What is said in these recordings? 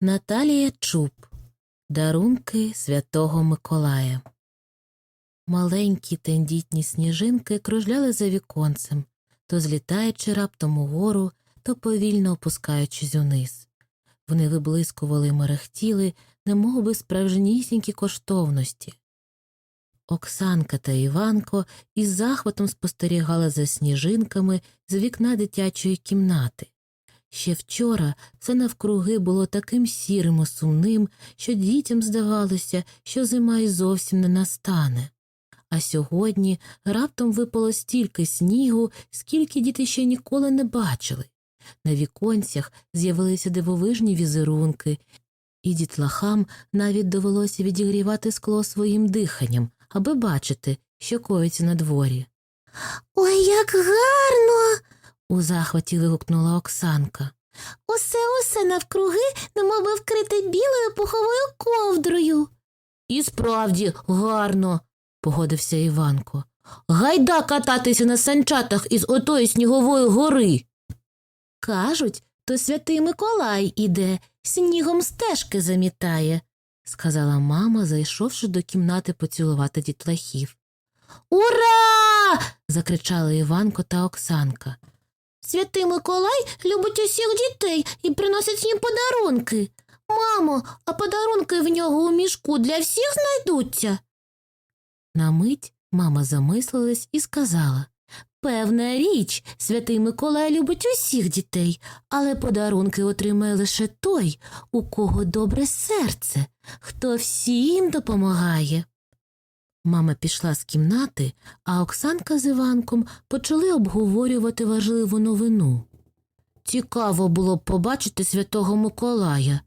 Наталія Чуб Дарунки Святого Миколая. Маленькі тендітні сніжинки кружляли за віконцем, то злітаючи раптом угору, то повільно опускаючись униз. Вони виблискували й мерехтіли, немов би справжнісінькі коштовності. Оксанка та Іванко із захватом спостерігали за сніжинками з вікна дитячої кімнати. Ще вчора все навкруги було таким сірим і сумним, що дітям здавалося, що зима й зовсім не настане. А сьогодні раптом випало стільки снігу, скільки діти ще ніколи не бачили. На віконцях з'явилися дивовижні візерунки, і дітлахам навіть довелося відігрівати скло своїм диханням, аби бачити, що коїться на дворі. Ой, як гарно. У захваті вигукнула Оксанка. Усе усе навкруги, немоби вкрите білою пуховою ковдрою. І справді гарно, погодився Іванко. Гайда кататися на санчатах із отої снігової гори. Кажуть, то святий Миколай іде, снігом стежки замітає. сказала мама, зайшовши до кімнати поцілувати дітлахів. Ура! закричали Іванко та Оксанка. Святий Миколай любить усіх дітей і приносить їм подарунки. Мамо, а подарунки в нього у мішку для всіх знайдуться. На мить мама замислилась і сказала Певна річ, святий Миколай любить усіх дітей, але подарунки отримає лише той, у кого добре серце, хто всім допомагає. Мама пішла з кімнати, а Оксанка з Іванком почали обговорювати важливу новину. Цікаво було б побачити святого Миколая,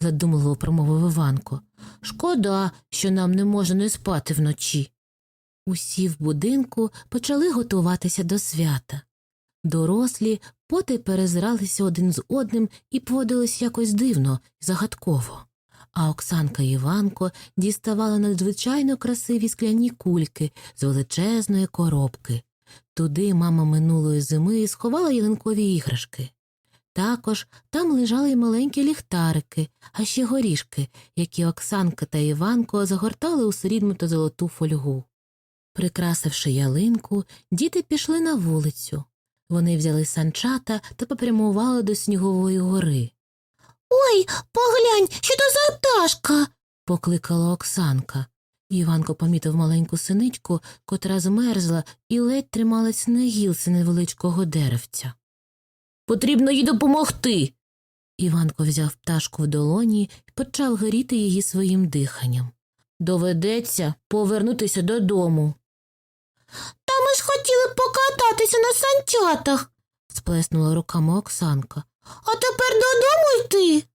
задумливо промовив Іванко. Шкода, що нам не можна не спати вночі. Усі в будинку почали готуватися до свята. Дорослі поти перезиралися один з одним і поводились якось дивно, загадково. А Оксанка Іванко діставали надзвичайно красиві скляні кульки з величезної коробки. Туди мама минулої зими сховала ялинкові іграшки. Також там лежали й маленькі ліхтарики, а ще горішки, які Оксанка та Іванко загортали у срібну та золоту фольгу. Прикрасивши ялинку, діти пішли на вулицю. Вони взяли санчата та попрямували до снігової гори. Ой, поглянь, що то за пташка. покликала Оксанка. Іванко помітив маленьку синичку, котра змерзла і ледь трималась на гілці невеличкого деревця. Потрібно їй допомогти. Іванко взяв пташку в долоні і почав горіти її своїм диханням. Доведеться повернутися додому, Та ми ж хотіли покататися на санчатах, сплеснула руками Оксанка. А тепер додому йти.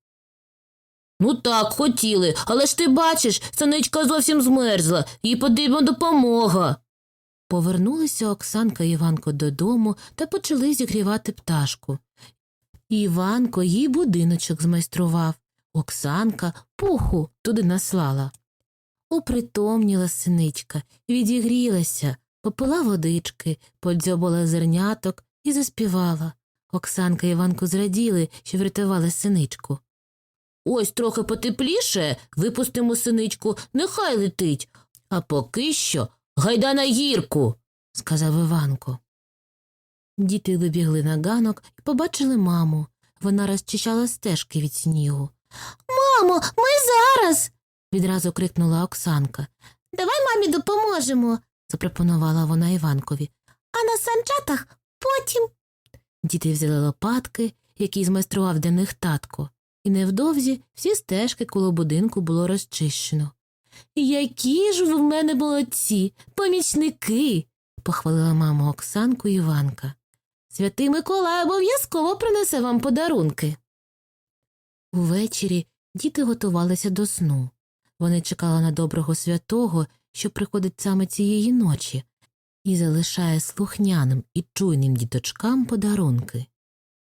Ну так, хотіли, але ж ти бачиш, саничка зовсім змерзла, їй потрібна допомога. Повернулися Оксанка і Іванко додому та почали зігрівати пташку. Іванко їй будиночок змайстрував, Оксанка пуху туди наслала. Упритомніла синичка, відігрілася, попила водички, подзьобала зерняток і заспівала. Оксанка і Іванко зраділи, що врятували синичку. Ось трохи потепліше, випустимо синичку, нехай летить, а поки що гайда на гірку, сказав Іванко. Діти вибігли на ганок і побачили маму. Вона розчищала стежки від снігу. Мамо, ми зараз. Відразу крикнула Оксанка. Давай мамі допоможемо, Запропонувала вона Іванкові. а на санчатах потім. Діти взяли лопатки, які змайстрував для них татко, і невдовзі всі стежки коло будинку було розчищено. Які ж ви в мене молодці, помічники, похвалила мама Оксанку Іванка. Святий Миколай обов'язково принесе вам подарунки. Увечері діти готувалися до сну. Вони чекали на доброго святого, що приходить саме цієї ночі, і залишає слухняним і чуйним діточкам подарунки.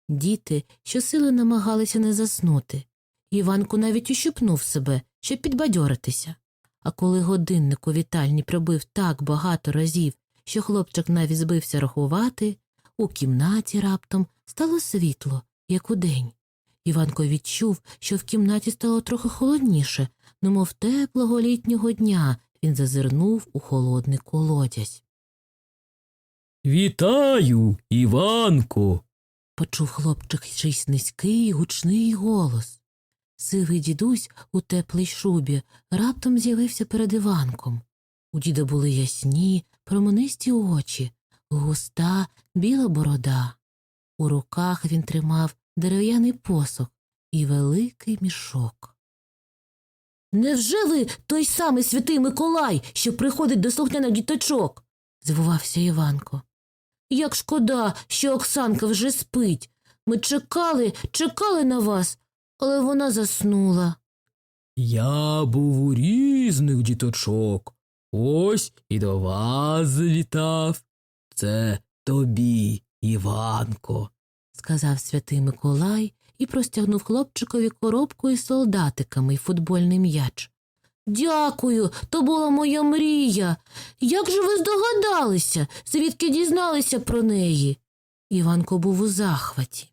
Діти щосили намагалися не заснути. Іванку навіть ущипнув себе, щоб підбадьоритися. А коли годинник у вітальні пробив так багато разів, що хлопчик навіть збився рахувати, у кімнаті раптом стало світло, як удень. Іванко відчув, що в кімнаті стало трохи холодніше, немов теплого літнього дня він зазирнув у холодний колодязь. Вітаю, Іванко. Почув хлопчик чийсь низький гучний голос. Сивий дідусь у теплій шубі раптом з'явився перед Іванком. У діда були ясні, променисті очі, густа, біла борода. У руках він тримав дерев'яний посох і великий мішок. Невже ви той самий святий Миколай, що приходить до слухняних діточок? звувався Іванко. Як шкода, що Оксанка вже спить. Ми чекали, чекали на вас, але вона заснула. Я був у різних діточок. Ось і до вас завітав. Це тобі, Іванко. сказав святий Миколай і простягнув хлопчикові коробку із солдатиками й футбольний м'яч. Дякую, то була моя мрія. Як же ви здогадалися, звідки дізналися про неї? Іванко був у захваті.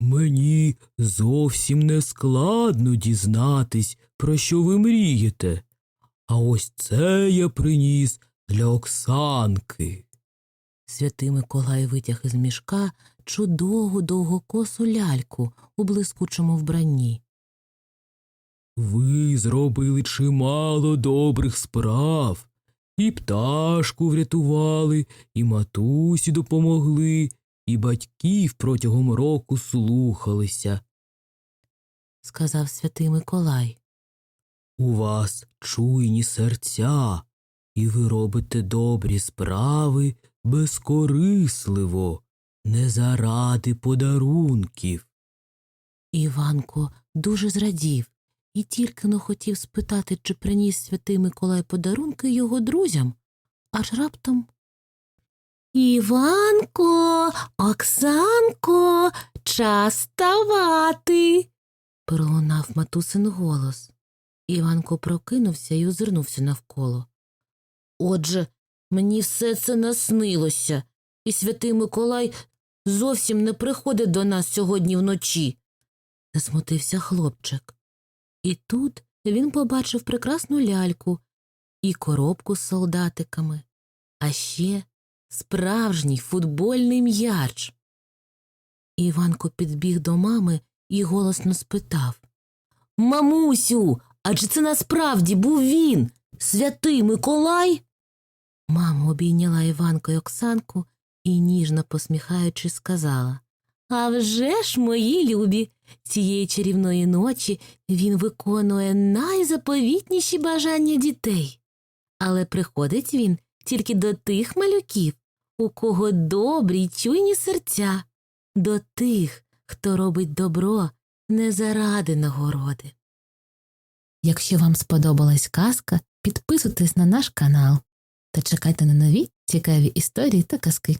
Мені зовсім не складно дізнатись, про що ви мрієте. А ось це я приніс для Оксанки. Святий Миколай витяг із мішка чудову довгокосу ляльку у блискучому вбранні. Ви зробили чимало добрих справ. І пташку врятували, і матусі допомогли, і батьків протягом року слухалися. сказав святий Миколай. У вас чуйні серця, і ви робите добрі справи безкорисливо, не заради подарунків. Іванко дуже зрадів і тільки но хотів спитати, чи приніс святий Миколай подарунки його друзям, аж раптом. Іванко, Оксанко, час ставати. пролунав матусин голос. Іванко прокинувся і озирнувся навколо. Отже, мені все це наснилося, і святий Миколай зовсім не приходить до нас сьогодні вночі засмутився хлопчик. І тут він побачив прекрасну ляльку і коробку з солдатиками, а ще справжній футбольний м'яч. Іванко підбіг до мами і голосно спитав Мамусю, а чи це насправді був він, святий Миколай? Мама обійняла Іванко й Оксанку і, ніжно посміхаючись, сказала А вже ж, мої любі, цієї чарівної ночі він виконує найзаповітніші бажання дітей. Але приходить він тільки до тих малюків, у кого добрі й чуйні серця, до тих, хто робить добро не заради нагороди. Якщо вам сподобалась казка, підписуйтесь на наш канал та чекайте на нові цікаві історії та казки.